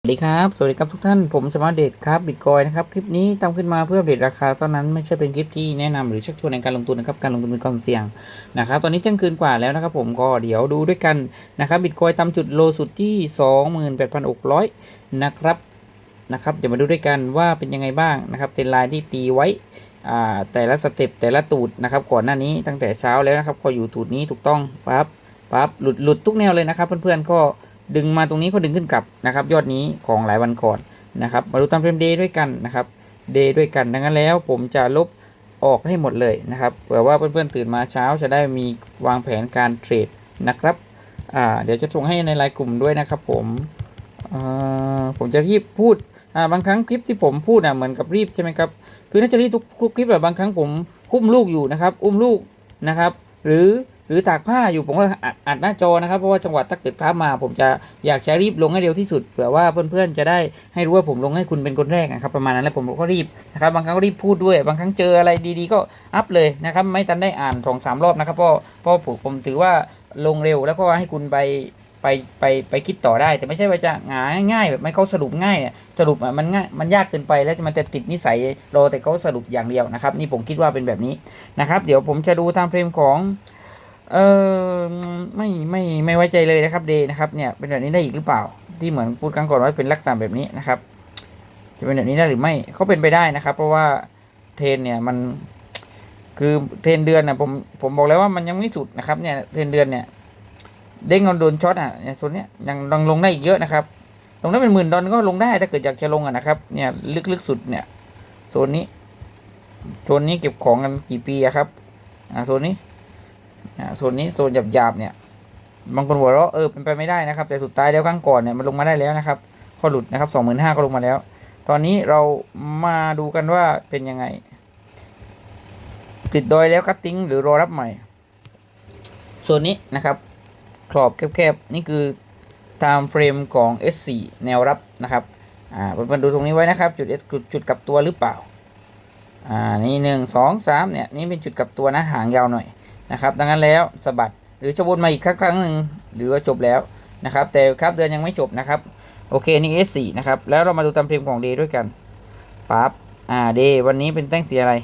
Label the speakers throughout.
Speaker 1: สวัสดีครับ สวัสดีครับทุกท่าน ผมสมาร์ทเดทครับบิตคอยนะครับ คลิปนี้ทำขึ้นมาเพื่อเดตราคาเท่านั้นไม่ใช่เป็นคลิปที่แนะนำหรือชักชวนในการลงทุนนะครับ การลงทุนเป็นความเสี่ยงนะครับ ตอนนี้เที่ยงคืนกว่าแล้วนะครับ ผมก็เดี๋ยวดูด้วยกันนะครับบิตคอยทำจุดโลสุดที่ 28,600 นะครับ นะครับ เดี๋ยวมาดูด้วยกันว่าเป็นยังไงบ้างนะครับเทรนลน์ที่ตีไว้อ่าแต่ละสเต็ปแต่ละตูดนะครับ ก่อนหน้านี้ตั้งแต่เช้าแล้วนะครับ ก็อยู่ตูดนี้ถูกต้องปั๊บปั๊บหลุดหลุดทุกแนวเลยนะครับ เพื่อนๆก็ ดึงมาตรงนี้ก็ดึงขึ้นกลับนะครับ ยอดนี้ของหลายวันก่อนนะครับ มาดูตามเฟรมเดย์ด้วยกันนะครับเดย์ด้วยกันดังนั้นแล้วผมจะลบออกให้หมดเลยนะครับเผื่อว่าเพื่อนๆตื่นมาเช้าจะได้มีวางแผนการเทรดนะครับอ่าเดี๋ยวจะส่งให้ในไลน์กลุ่มด้วยนะครับ ผมผมจะรีบพูดบางครั้งคลิปที่ผมพูดอะเหมือนกับรีบใช่ไหมครับคือน่าจะรีบทุกทุกคลิปแบบบางครั้งผมอุ้มลูกอยู่นะครับ อุ้มลูกนะครับ หรือ หรือตากผ้าอยู่ผมก็อัดหน้าจอนะครับเพราะว่าจังหวะถ้าเกิดท้ามาผมจะอยากจะรีบลงให้เร็วที่สุดเผื่อว่าเพื่อนๆจะได้ให้รู้ว่าผมลงให้คุณเป็นคนแรกนะครับประมาณนั้นแล้วผมก็รีบนะครับบางครั้งก็รีบพูดด้วย บางครั้งเจออะไรดีๆ ก็อัพเลยนะครับไม่ทันได้อ่านสองสามรอบนะครับเพราะเพราะผมผมถือว่าลงเร็วแล้วก็ให้คุณไปไปไปไปคิดต่อได้ แต่ไม่ใช่ว่าจะหงายง่ายแบบไม่เขาสรุปง่ายเนี่ยสรุปมันง่ายมันยากเกินไปแล้วมันจะติดนิสัยรอแต่เขาสรุปอย่างเดียวนะครับ นี่ผมคิดว่าเป็นแบบนี้นะครับ เดี๋ยวผมจะดูตามเฟรมของ เออไม่ไม่ไม่ไว้ใจเลยนะครับเดนะครับเนี่ยเป็นแบบนี้ได้อีกหรือเปล่า ที่เหมือนพูดครั้งก่อนว่าเป็นลักษณะแบบนี้นะครับ จะเป็นแบบนี้ได้หรือไม่เขาเป็นไปได้นะครับ เพราะว่าเทนเนี่ยมันคือเทนเดือนนะผมผมบอกแล้วว่ามันยังไม่สุดนะครับเนี่ยเทนเดือนเนี่ยเด้งโดนช็อตอะเนี่ยโซนเนี้ยยังยังลงได้อีกเยอะนะครับลงได้เป็นหมื่นดอลก็ลงได้ถ้าเกิดอยากจะลงอะนะครับเนี่ยลึกๆสุดเนี่ยโซนนี้โซนนี้เก็บของกันกี่ปีอะครับอ่าโซนนี้ อ่าโซนนี้โซนหยาบๆเนี่ยบางคนหัวเราะเออเป็นไปไม่ได้นะครับ แต่สุดท้ายแล้วครั้งก่อนเนี่ยมันลงมาได้แล้วนะครับก็หลุดนะครับสองหมื่นห้าก็ลงมาแล้ว ตอนนี้เรามาดูกันว่าเป็นยังไง ติดดอยแล้วคัตติ้งหรือรอรับใหม่โซนนี้นะครับกรอบแคบๆ นี่คือ time frame ของ S4 แนวรับนะครับอ่าเพื่อนๆดูตรงนี้ไว้นะครับ จุด S จุดจุดกลับตัวหรือเปล่าอ่านี่หนึ่งสองสามเนี่ย นี่เป็นจุดกลับตัวนะ หางยาวหน่อย นะครับ ดังนั้นแล้วสะบัดหรือจะวนมาอีกครั้งหนึ่งหรือว่าจบแล้วนะครับ แต่ครับเดือนยังไม่จบนะครับโอเคนี่ S4 นะครับ แล้วเรามาดูตามเพลงของ Day ด้วยกันปั๊บอ่า Day วันนี้เป็นแต้งสีอะไร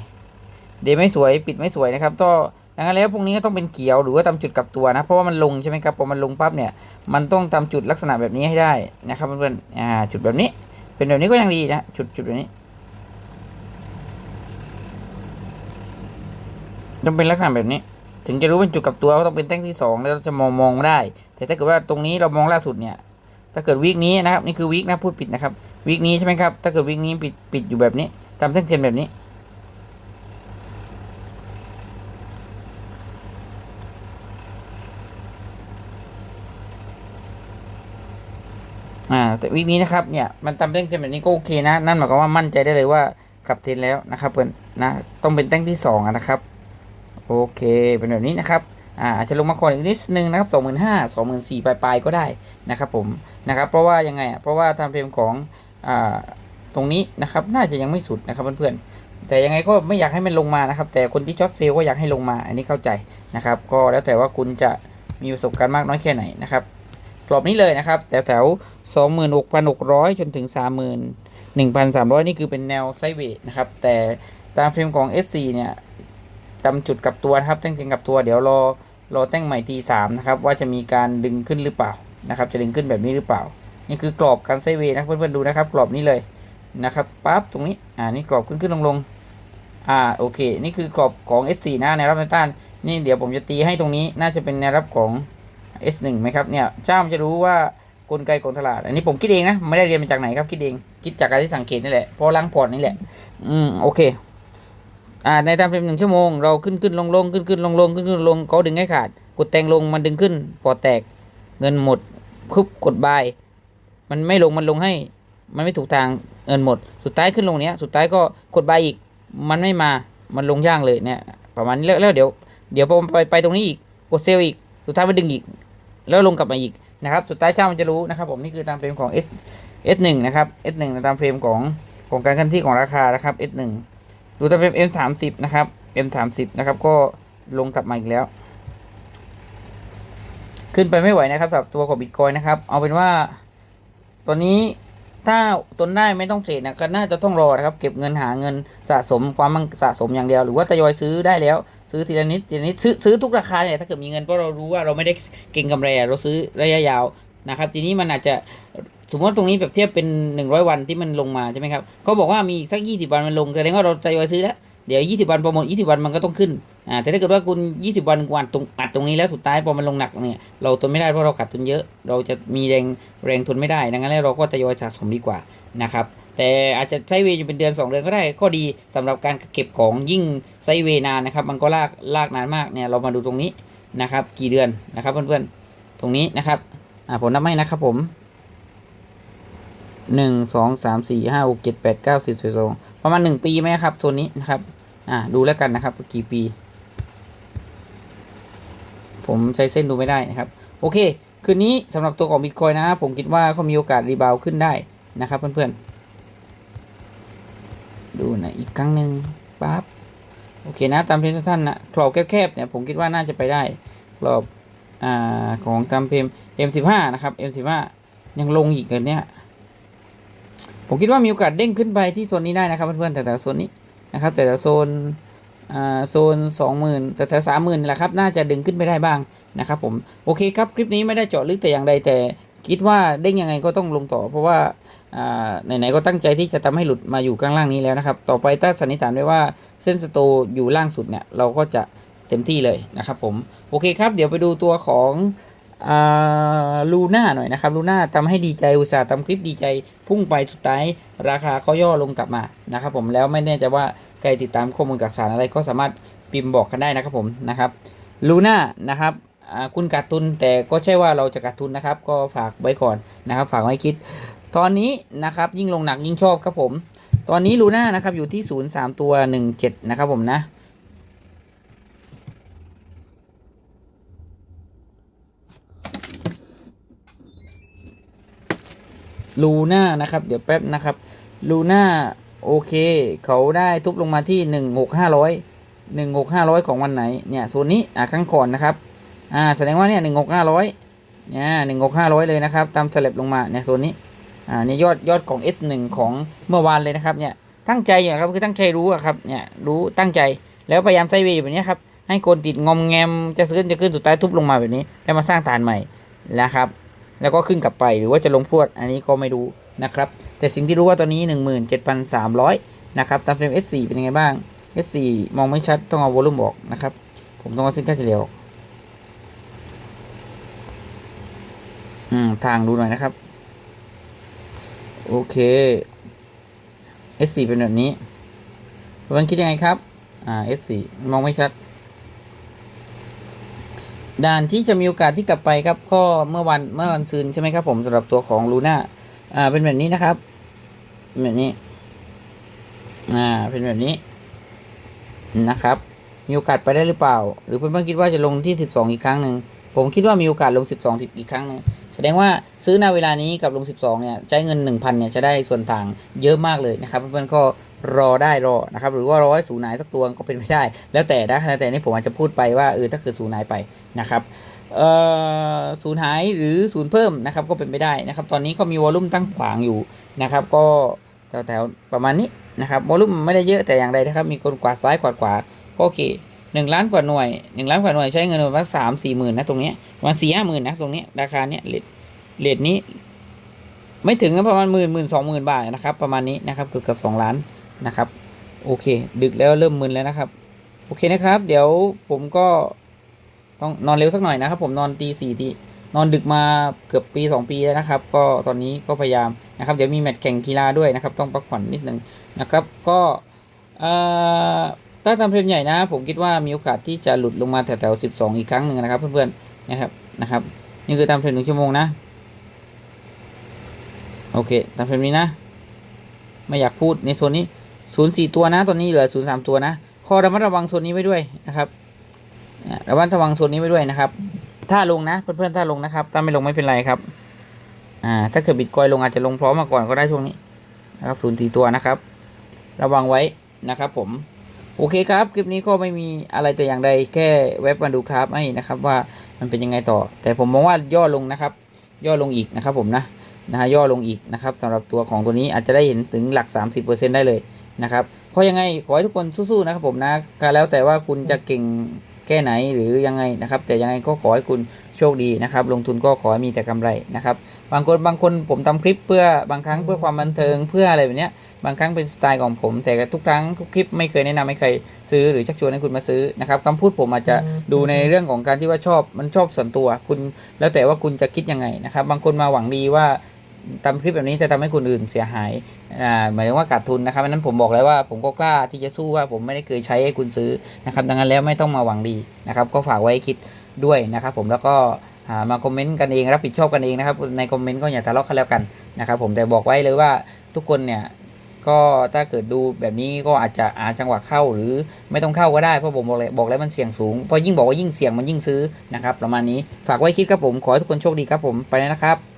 Speaker 1: Day ไม่สวยปิดไม่สวยนะครับก็ดังนั้นแล้วพรุ่งนี้ก็ต้องเป็นเขียวหรือว่าตามจุดกลับตัวนะ เพราะว่ามันลงใช่ไหมครับพอมันลงปั๊บเนี่ยมันต้องตามจุดลักษณะแบบนี้ให้ได้นะครับเพื่อนๆอ่าจุดแบบนี้ เป็นแบบนี้ก็ยังดีนะจุดจุดแบบนี้ต้องเป็นลักษณะแบบนี้ ถึงจะรู้เป็นจุดกับตัวก็ต้องเป็นแท่งที่สองแล้วเราจะมองมองได้ แต่ถ้าเกิดว่าตรงนี้เรามองล่าสุดเนี่ย ถ้าเกิดวีคนี้นะครับนี่คือวีคนะพูดผิดนะครับวีคนี้ใช่ไหมครับ ถ้าเกิดวีคนี้ปิดปิดอยู่แบบนี้ตามเส้นเทียนแบบนี้อ่าแต่วีคนี้นะครับเนี่ยมันตามเส้นเทียนแบบนี้ก็โอเคนะ นั่นหมายความว่ามั่นใจได้เลยว่ากลับเทรนแล้วนะครับเพื่อนนะต้องเป็นแท่งที่สองนะครับ โอเค เป็นแบบนี้นะครับอ่าจจะลงมาก่อนอีกนิดนึงนะครับสองหมื่นห้าสองหมื่นสี่ปลายๆก็ได้นะครับผมนะครับ เพราะว่ายังไงอะเพราะว่าทำเฟรมของอ่าตรงนี้นะครับ น่าจะยังไม่สุดนะครับเพื่อนๆแต่ยังไงก็ไม่อยากให้มันลงมานะครับ แต่คนที่ช็อตเซลก็อยากให้ลงมา อันนี้เข้าใจนะครับ ก็แล้วแต่ว่าคุณจะมีประสบการณ์มากน้อยแค่ไหนนะครับกรอบนี้เลยนะครับแถวแถวสองหมื่นหกพันหกร้อยจนถึงสามหมื่นหนึ่งพันสามร้อยนี่คือเป็นแนวไซเวทนะครับ แต่ตามเฟรมของ S4 เนี่ย จำจุดกับตัวนะครับแต้งเทียงกับตัวเดี๋ยวรอรอแต้งใหม่ทีสามนะครับว่าจะมีการดึงขึ้นหรือเปล่านะครับ จะดึงขึ้นแบบนี้หรือเปล่า นี่คือกรอบการไซเวย์นะเพื่อนๆดูนะครับกรอบนี้เลยนะครับปั๊บตรงนี้อ่านี่กรอบขึ้นขึ้นลงลงอ่าโอเค นี่คือกรอบของ S4 นะแนวรับแนวต้านนี่เดี๋ยวผมจะตีให้ตรงนี้น่าจะเป็นแนวรับของ S1 ไหมครับเนี่ยเจ้ามันจะรู้ว่ากลไกของตลาด อันนี้ผมคิดเองนะ ไม่ได้เรียนมาจากไหนครับคิดเอง คิดจากการที่สังเกตนี่แหละเพราะล้างพอร์ตนี่แหละ อืมโอเค อ่าในตามเฟรมหนึ่งชั่วโมงเราขึ้นขึ้นลงลงขึ้นขึ้นลงลงขึ้นขึ้นลงเขาดึงให้ขาด กดแตงลงมันดึงขึ้นปอแตกเงินหมดคุบกดบาย มันไม่ลงมันลงให้ มันไม่ถูกทางเงินหมด สุดท้ายขึ้นลงเนี้ย สุดท้ายก็กดบายอีก มันไม่มามันลงย่างเลยเนี่ย ประมาณนี้แล้วแล้วเดี๋ยวเดี๋ยวพอไปไปตรงนี้อีกกดเซลล์อีก สุดท้ายมันดึงอีก แล้วลงกลับมาอีกนะครับ สุดท้ายเช่ามันจะรู้นะครับผมนี่คือตามเฟรมของ S S1 นะครับ S1 ตามเฟรมของของการเคลื่อนที่ของราคานะครับ S1 ดูตามเป็น M สามสิบนะครับ M สามสิบนะครับก็ลงกลับมาอีกแล้ว ขึ้นไปไม่ไหวนะครับสำหรับตัวของบิตคอยนะครับ เอาเป็นว่าตอนนี้ถ้าตนได้ไม่ต้องเทรดนะก็น่าจะต้องรอนะครับ เก็บเงินหาเงินสะสมความมั่งสะสมอย่างเดียว หรือว่าทยอยซื้อได้แล้ว ซื้อทีละนิดทีละนิดซื้อซื้อทุกราคาเนี่ยถ้าเกิดมีเงินเพราะเรารู้ว่าเราไม่ได้เก่งกำไรเราซื้อระยะยาวนะครับ ทีนี้มันอาจจะ สมมติตรงนี้แบบเทียบเป็น 100 วันที่มันลงมาใช่ไหมครับเขาบอกว่ามีอีกสัก 20 วันมันลงแสดงว่าเราทยอยซื้อแล้วเดี๋ยว 20 วันพอหมด20 วันมันก็ต้องขึ้นอ่าแต่ถ้าเกิดว่าคุณ 20 วันกวาดตรงอัดตรงนี้แล้วสุดท้ายพอมันลงหนักเนี่ยเราทนไม่ได้เพราะเราขาดทุนเยอะ เราจะมีแรงแรงทนไม่ได้ดังนั้นแล้วเราก็ทยอยสะสมดีกว่านะครับแต่อาจจะใช้เวย์อยู่เป็นเดือน 2 เดือนก็ได้ข้อดีสำหรับการเก็บของยิ่งใช้เวย์นานนะครับ มันก็ลากลากนานมากเนี่ยเรามาดูตรงนี้นะครับ กี่เดือนนะครับเพื่อนๆตรงนี้นะครับอ่าผมนับให้นะครับผม หนึ่งสองสามสี่ห้าหกเจ็ดแปดเก้าสิบสิบสองประมาณหนึ่งปีไหมครับตัวนี้นะครับ อ่าดูแล้วกันนะครับกี่ปี ผมใช้เส้นดูไม่ได้นะครับ โอเค คืนนี้สำหรับตัวของบิตคอยนะ ผมคิดว่าเขามีโอกาสรีบาวขึ้นได้นะครับเพื่อนๆ ดูนะอีกครั้งหนึ่งปั๊บโอเคนะตามเพลงท่านนะกรอบแคบๆเนี่ยผมคิดว่าน่าจะไปได้กรอบอ่าของตามเพลง M15 นะครับ M15 ยังลงอีกเลยเนี่ย ผมคิดว่ามีโอกาสเด้งขึ้นไปที่โซนนี้ได้นะครับเพื่อนๆแต่แต่โซนนี้นะครับ แต่แต่โซนอ่าโซนสองหมื่นแต่แต่สามหมื่นแหละครับน่าจะดึงขึ้นไปได้บ้างนะครับผมโอเคครับคลิปนี้ไม่ได้เจาะลึกแต่อย่างใดแต่คิดว่าเด้งยังไงก็ต้องลงต่อ เพราะว่าอ่าไหนๆก็ตั้งใจที่จะทำให้หลุดมาอยู่ข้างล่างนี้แล้วนะครับ ต่อไปถ้าสันนิษฐานไว้ว่าเส้นสโตอยู่ล่างสุดเนี่ยเราก็จะเต็มที่เลยนะครับผมโอเคครับ เดี๋ยวไปดูตัวของ ลูน่าหน่อยนะครับลูน่าทำให้ดีใจอุตส่าห์ทำคลิปดีใจพุ่งไปสุดท้ายราคาเขาย่อลงกลับมานะครับผมแล้วไม่แน่ใจว่าใครติดตามข้อมูลข่าวสารอะไรก็สามารถพิมพ์บอกกันได้นะครับผมนะครับลูน่านะครับคุณขาดทุนแต่ก็ใช่ว่าเราจะขาดทุนนะครับ ก็ฝากไว้ก่อนนะครับ ฝากไว้คิด ตอนนี้นะครับยิ่งลงหนักยิ่งชอบครับผม ตอนนี้ลูน่านะครับอยู่ที่ศูนย์สามตัวหนึ่งเจ็ดนะครับผมนะ ลูน่านะครับ เดี๋ยวแป๊บนะครับลูน่าโอเค เขาได้ทุบลงมาที่หนึ่งหกห้าร้อยหนึ่งหกห้าร้อยของวันไหนเนี่ยโซนนี้อะข้างก่อนนะครับอ่าแสดงว่าเนี่ยหนึ่งหกห้าร้อยเนี่ยหนึ่งหกห้าร้อยเลยนะครับตามสลับลงมาเนี่ยโซนนี้อ่าเนี่ยยอดยอดของ S1 ของเมื่อวานเลยนะครับเนี่ยตั้งใจอย่างครับคือตั้งใจรู้อะครับเนี่ยรู้ตั้งใจแล้วพยายามไซเวย์แบบนี้ครับให้คนติดงอมแงมจะขึ้นจะขึ้นสุดท้ายทุบลงมาแบบนี้ แล้วมาสร้างฐานใหม่นะครับ แล้วก็ขึ้นกลับไปหรือว่าจะลงพรวดอันนี้ก็ไม่รู้นะครับ แต่สิ่งที่รู้ว่าตอนนี้ 17,300 นะครับ ตามเฟรม S4 เป็นยังไงบ้าง S4 มองไม่ชัดต้องเอาวอลลุ่มบอกนะครับ ผมต้องเอาเส้นค่าเฉลี่ยออกอืมทางดูหน่อยนะครับ โอเค S4 เป็นแบบนี้มันคิดยังไงครับ อ่า S4 มองไม่ชัด ด่านที่จะมีโอกาสที่กลับไปครับก็เมื่อวันเมื่อวันซืนใช่ไหมครับผมสำหรับตัวของลูน่าอ่าเป็นแบบนี้นะครับแบบนี้อ่าเป็นแบบนี้นะครับมีโอกาสไปได้หรือเปล่า หรือเพื่อนๆคิดว่าจะลงที่ 12 อีกครั้งหนึ่งผมคิดว่ามีโอกาสลง 12อีกครั้งหนึ่งแสดงว่าซื้อณเวลานี้กับลง 12เนี่ยใช้เงิน 1,000เนี่ยจะได้ส่วนต่างเยอะมากเลยนะครับเพื่อนๆก็ รอได้รอนะครับหรือว่ารอให้ศูนย์หนสักตัวก็เป็นไปได้ แล้วแต่นะแต่นี่ผมอาจจะพูดไปว่าเออถ้าเกิดศูนย์ไหนไปนะครับเอ่อศูนย์หายหรือศูนย์เพิ่มนะครับก็เป็นไปได้นะครับ ตอนนี้ก็มีวอลลุ่มตั้งขวางอยู่นะครับ ก็แถวๆประมาณนี้นะครับวอลลุ่มไม่ได้เยอะแต่อย่างใดนะครับมีคนกวาดซ้ายกวาดขวาก็โอเคหนึ่งล้านกว่าหน่วยหนึ่งล้านกว่าหน่วยใช้เงินประมาณสามสี่หมื่นนะตรงนี้ประมาณสี่ห้าหมื่นนะตรงนี้ราคาเนี้ยเลทเลทนี้ ไม่ถึงนะประมาณหมื่นหมื่นสองหมื่นบาทนะครับ ประมาณนี้นะครับเกือบเกือบสองล้าน นะครับ โอเค ดึกแล้วเริ่มมึนแล้วนะครับ โอเคนะครับ เดี๋ยวผมก็ต้องนอนเร็วสักหน่อยนะครับ ผมนอนตีสี่ตีนอนดึกมาเกือบปี 2 ปีแล้วนะครับ ก็ตอนนี้ก็พยายามนะครับเดี๋ยวมีแมตช์แข่งกีฬาด้วยนะครับ ต้องพักผ่อนนิดนึงนะครับ ก็เอ่อถ้าทำเพลมใหญ่นะ ผมคิดว่ามีโอกาสที่จะหลุดลงมาแถวๆ12 อีกครั้งหนึ่งนะครับ เพื่อนๆนะครับนะครับ นี่คือตามเพลมหนึ่งชั่วโมงนะโอเคตามเพลมนี้นะ ไม่อยากพูดในโซนนี้ ศูนย์สี่ตัวนะตอนนี้เหลือศูนย์สามตัวนะข้อระมัดระวังโซนนี้ไว้ด้วยนะครับระวังระวังโซนนี้ไว้ด้วยนะครับ ถ้าลงนะเพื่อนๆถ้าลงนะครับถ้าไม่ลงไม่เป็นไรครับอ่าถ้าเกิดบิตคอยลงอาจจะลงพร้อมมาก่อนก็ได้ช่วงนี้นะครับศูนย์สี่ตัวนะครับ ระวังไว้นะครับ ผมโอเคครับคลิปนี้ก็ไม่มีอะไรแต่อย่างใดแค่เว็บมาดูครับให้นะครับว่ามันเป็นยังไงต่อ แต่ผมมองว่าย่อลงนะครับ ย่อลงอีกนะครับผมนะนะฮะย่อลงอีกนะครับสำหรับตัวของตัวนี้อาจจะได้เห็นถึงหลัก 30%ได้เลย นะครับเพราะยังไงขอให้ทุกคนสู้ๆนะครับผมนะก็แล้วแต่ว่าคุณจะเก่งแค่ไหนหรือยังไงนะครับ แต่ยังไงก็ขอให้คุณโชคดีนะครับ ลงทุนก็ขอให้มีแต่กำไรนะครับ บางคนบางคนผมทำคลิปเพื่อบางครั้งเพื่อความบันเทิงเพื่ออะไรแบบเนี้ยบางครั้งเป็นสไตล์ของผม แต่ทุกครั้งทุกคลิปไม่เคยแนะนำให้ใครซื้อหรือชักชวนให้คุณมาซื้อนะครับคำพูดผมอาจจะดูในเรื่องของการที่ว่าชอบมันชอบส่วนตัวคุณ แล้วแต่ว่าคุณจะคิดยังไงนะครับ บางคนมาหวังดีว่า ทำคลิปแบบนี้จะทำให้คนอื่นเสียหายอ่าหมายถึงว่าขาดทุนนะครับอันนั้นผมบอกเลยว่าผมก็กล้าที่จะสู้ว่าผมไม่ได้เคยใช้ให้คุณซื้อนะครับ ดังนั้นแล้วไม่ต้องมาหวังดีนะครับ ก็ฝากไว้คิดด้วยนะครับ ผมแล้วก็ามาคอมเมนต์กันเองรับผิดชอบกันเองนะครับ ในคอมเมนต์ก็อย่าทะเลาะกันแล้วกันนะครับ ผมแต่บอกไว้เลยว่าทุกคนเนี่ยก็ถ้าเกิดดูแบบนี้ก็อาจจะอาจังหวะเข้าหรือไม่ต้องเข้าก็ได้เพราะผมบอกเลยบอกแล้วมันเสี่ยงสูงพราะยิ่งบอกว่ายิ่งเสี่ยงมันยิ่งซื้อนะครับ ประมาณนี้ฝากไว้คิดครับผมขอให้ทุกคนโชคดีครับผมไปแล้วนะครับ